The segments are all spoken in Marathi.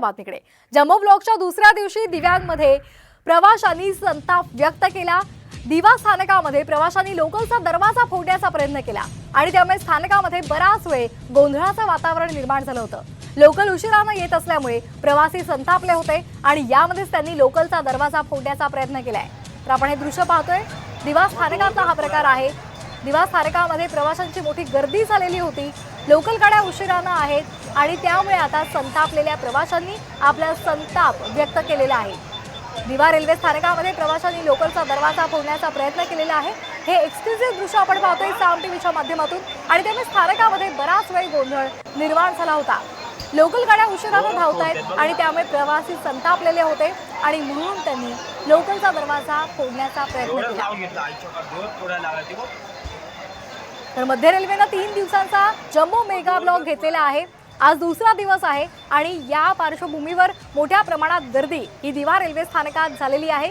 बातमीकडे. जम्मू ब्लॉकच्या दुसऱ्या दिवशी दिव्यांमध्ये प्रवाशांनी संताप व्यक्त केला. दिवा स्थानकामध्ये प्रवाशांनी लोकलचा दरवाजा फोडण्याचा प्रयत्न केला आणि त्यामुळे स्थानकामध्ये बराच वेळ गोंधळाचं वातावरण निर्माण झालं होतं. लोकल उशिरानं येत असल्यामुळे प्रवासी संतापले होते आणि यामध्येच त्यांनी लोकलचा दरवाजा फोडण्याचा प्रयत्न केलाय. तर आपण हे दृश्य पाहतोय. दिवा स्थानकाचा हा प्रकार आहे. दिवा स्थानकामध्ये प्रवाशांची मोठी गर्दी झालेली होती. लोकल गाड्या उशिरानं आहेत आणि त्यामुळे आता संतापलेल्या प्रवाशांनी आपला संताप व्यक्त केलेला आहे. दिवा रेल्वे स्थानकामध्ये प्रवाशांनी लोकलचा दरवाजा फोडण्याचा प्रयत्न केलेला आहे. हे एक्सक्लुझिव्ह दृश्य आपण पाहतोय साम टीव्हीच्या माध्यमातून आणि त्यामुळे स्थानकामध्ये बराच वेळ गोंधळ निर्माण झाला होता. लोकल गाड्या उशिरानं धावत आहेत आणि त्यामुळे प्रवासी संतापलेले होते आणि म्हणून त्यांनी लोकलचा दरवाजा फोडण्याचा प्रयत्न केला. तर मध्य रेल्वेनं तीन दिवसांचा जम्बो मेगा ब्लॉक घेतलेला आहे. आज दुसरा दिवस आहे आणि या पार्श्वभूमीवर मोठ्या प्रमाणात गर्दी ही दिवा रेल्वे स्थानकात झालेली आहे.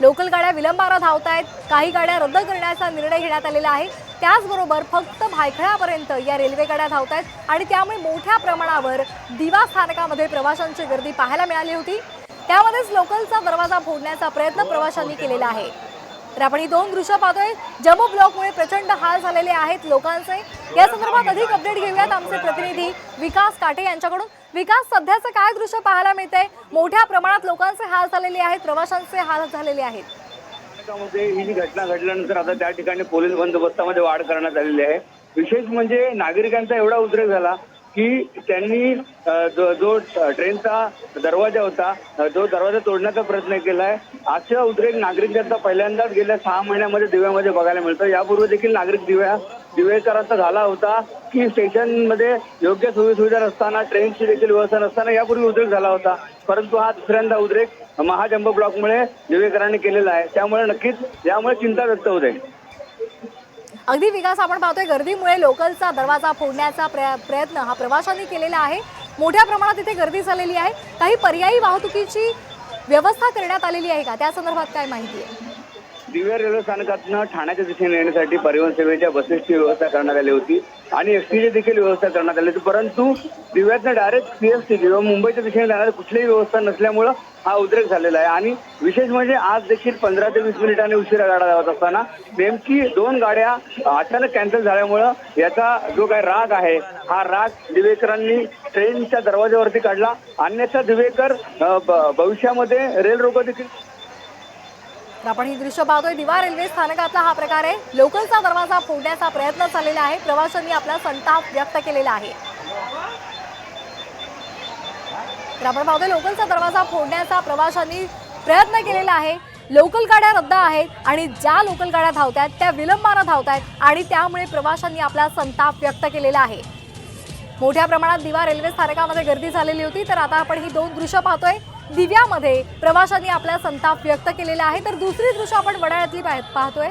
लोकल गाड्या विलंबाला धावत आहेत काही गाड्या रद्द करण्याचा निर्णय घेण्यात आलेला आहे. त्याचबरोबर फक्त भायखळ्यापर्यंत या रेल्वे गाड्या धावत आहेत आणि त्यामुळे मोठ्या प्रमाणावर दिवा स्थानकामध्ये प्रवाशांची गर्दी पाहायला मिळाली होती. त्यामध्येच लोकलचा दरवाजा फोडण्याचा प्रयत्न प्रवाशांनी केलेला आहे. तर आपण ही दोन दृश्य पाहतोय. जम्बो ब्लॉकमुळे प्रचंड हाल झालेले आहेत लोकांचे. या संदर्भात अधिक अपडेट घेऊयात आमचे प्रतिनिधी विकास काटे यांच्याकडून. विकास सध्याचं काय दृश्य पाहायला मिळतंय? मोठ्या प्रमाणात लोकांचे हाल झालेले आहेत प्रवाशांचे हाल झालेले आहेत. मध्ये ही जी घटना घडल्यानंतर आता त्या ठिकाणी पोलीस बंदोबस्तामध्ये वाढ करण्यात आलेली आहे. विशेष म्हणजे नागरिकांचा एवढा उद्रेक झाला की त्यांनी जो जो ट्रेनचा दरवाजा होता जो दरवाजा तोडण्याचा प्रयत्न केलाय. असा उद्रेक नागरिकांचा पहिल्यांदाच गेल्या सहा महिन्यामध्ये दिव्यामध्ये बघायला मिळतं. यापूर्वी देखील नागरिक दिव्या दिवेकरांचा झाला होता की स्टेशनमध्ये योग्य सोयी सुविधा नसताना ट्रेनची देखील व्यवस्था नसताना यापूर्वी उद्रेक झाला होता. परंतु हा दुसऱ्यांदा उद्रेक महाजंब ब्लॉकमुळे दिवेकरांनी केलेला आहे. त्यामुळे नक्कीच यामुळे चिंता व्यक्त होते अगदी विकास आपण पाहतोय गर्दीमुळे लोकलचा दरवाजा फोडण्याचा प्रयत्न हा प्रवाशांनी केलेला आहे. मोठ्या प्रमाणात इथे गर्दी झालेली आहे. काही पर्यायी वाहतुकीची व्यवस्था करण्यात आलेली आहे का? त्या संदर्भात काय माहिती आहे? दिव्या रेल्वे स्थानकातनं ठाण्याच्या दिशेने येण्यासाठी परिवहन सेवेच्या बसेसची व्यवस्था करण्यात आली होती आणि एसटीची देखील व्यवस्था करण्यात आली होती. परंतु दिव्यातनं डायरेक्ट सीएसटी किंवा मुंबईच्या दिशेने जाणारी कुठलीही व्यवस्था नसल्यामुळं हा उद्रेक झालेला आहे. आणि विशेष म्हणजे आज देखील पंधरा ते वीस मिनिटांनी उशिरा गाड्या धावत असताना नेमकी दोन गाड्या अचानक कॅन्सल झाल्यामुळं याचा जो काही राग आहे हा राग दिवेकरांनी ट्रेनच्या दरवाज्यावरती काढला. अन्यथा दिवेकर भविष्यामध्ये रेल रोको देखील तर आपण ही दृश्य पाहतोय. दिवा रेल्वे स्थानकातला हा प्रकार आहे. लोकलचा दरवाजा फोडण्याचा प्रयत्न चाललेला आहे. प्रवाशांनी आपला संताप व्यक्त केलेला आहे. तर आपण पाहतोय लोकलचा दरवाजा फोडण्याचा प्रवाशांनी प्रयत्न केलेला आहे. लोकल गाड्या रद्द आहेत आणि ज्या लोकल गाड्या धावत आहेत त्या विलंबानं धावत आहेत आणि त्यामुळे प्रवाशांनी आपला संताप व्यक्त केलेला आहे. मोठ्या प्रमाणात दिवा रेल्वे स्थानकामध्ये गर्दी झालेली होती. तर आता आपण ही दोन दृश्य पाहतोय. दिव्यामध्ये प्रवाशांनी आपला संताप व्यक्त केलेला आहे. तर दुसरी दृश्य आपण वडाळ्यातली पाहतोय.